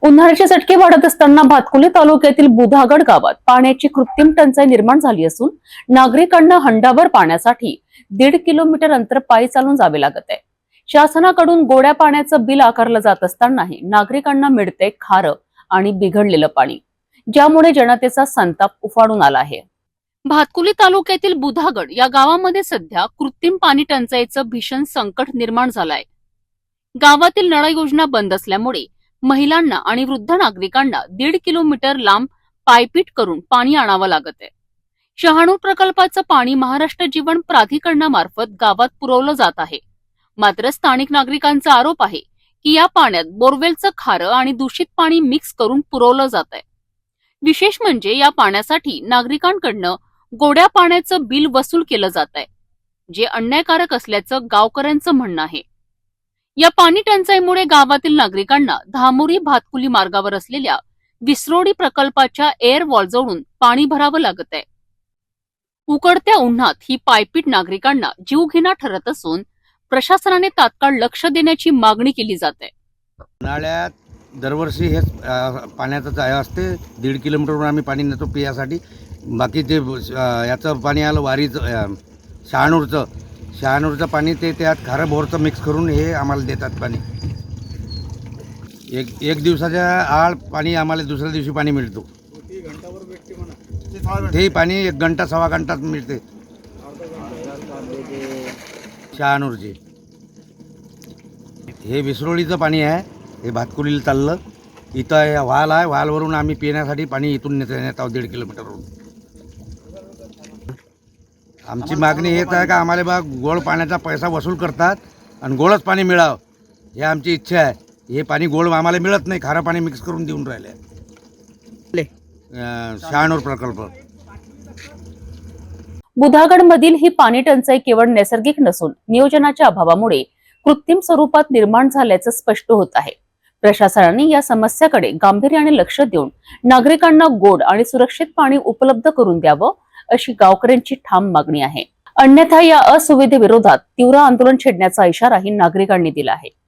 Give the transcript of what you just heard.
उन्हाळ्याचे चटके वाढत असताना भातकुली तालुक्यातील बुधागड गावात पाण्याची कृत्रिम टंचाई निर्माण झाली असून नागरिकांना हंडाभर पाण्यासाठी दीड किलोमीटर अंतर पायी चालून जावे लागत आहे. शासनाकडून गोड्या पाण्याचं बिल आकारलं जात असतानाही नागरिकांना मिळते खारं आणि बिघडलेलं पाणी. ज्यामुळे जनतेचा संताप उफाडून आला आहे. भातकुली तालुक्यातील बुधागड या गावामध्ये सध्या कृत्रिम पाणी टंचाईचं भीषण संकट निर्माण झालंय. गावातील नळ योजना बंद असल्यामुळे महिलांना आणि वृद्ध नागरिकांना दीड किलोमीटर लांब पायपीट करून पाणी आणावं लागत आहे शहाणू प्रकल्पाचं पाणी महाराष्ट्र जीवन प्राधिकरणामार्फत गावात पुरवलं जात आहे. मात्र स्थानिक नागरिकांचा आरोप आहे की या पाण्यात बोरवेलचं खारं आणि दूषित पाणी मिक्स करून पुरवलं जात आहे विशेष म्हणजे या पाण्यासाठी नागरिकांकडनं गोड्या पाण्याचं बिल वसूल केलं जात आहे जे अन्यायकारक असल्याचं गावकऱ्यांचं म्हणणं आहे. या पाणी टंचाईमुळे गावातील नागरिकांना धामोरी भातकुली मार्गावर असलेल्या विसरोडी प्रकल्पाच्या एअर वॉलजवळून पाणी भरावं लागत आहे. उकडत्या उन्हात ही पायपीट नागरिकांना जीवघेणा ठरत असून प्रशासनाने तात्काळ लक्ष देण्याची मागणी केली जाते. उन्हाळ्यात दरवर्षी हेच पाण्याचं जाय असते. दीड किलोमीटरवरून आम्ही पाणी नेतो पियासाठी. बाकी ते याचं पाणी आलं वारीचं शहाणूरचं शहानूरचं पाणी ते त्यात खारं बोरचं मिक्स करून हे आम्हाला देतात पाणी. एक एक दिवसाच्या आळ पाणी आम्हाला दुसऱ्या दिवशी पाणी मिळतो. ते पाणी एक घंटा सव्वा घंटात मिळते. शहानूरचे. हे विसरोळीचं पाणी आहे. हे भातकुलीला चाललं. इथं हे वाल आहे. वालवरून आम्ही पिण्यासाठी पाणी इथून नेत नेत आहोत दीड किलोमीटरवरून. आमची मागणी हेच आहे का आम्हाला बा गोड पाण्याचा पैसा वसूल करतात आणि गोडच पाणी मिळावं. हे आमची इच्छा आहे. हे पाणी गोड आम्हाला मिळत नाही. खारं पाणी मिक्स करून देऊन राहिले. शहाणूर प्रकल्प. बुधागड मधील ही पाणी टंचाई केवळ नैसर्गिक नसून नियोजनाच्या अभावामुळे कृत्रिम स्वरूपात निर्माण झाल्याचं स्पष्ट होत आहे. प्रशासनाने या समस्याकडे गांभीर्याने लक्ष देऊन नागरिकांना गोड आणि सुरक्षित पाणी उपलब्ध करून द्यावं अशी गावकऱ्यांची ठाम मागणी आहे. अन्यथा या असुविधेविरोधात तीव्र आंदोलन छेडण्याचा इशाराही नागरिकांनी दिला आहे.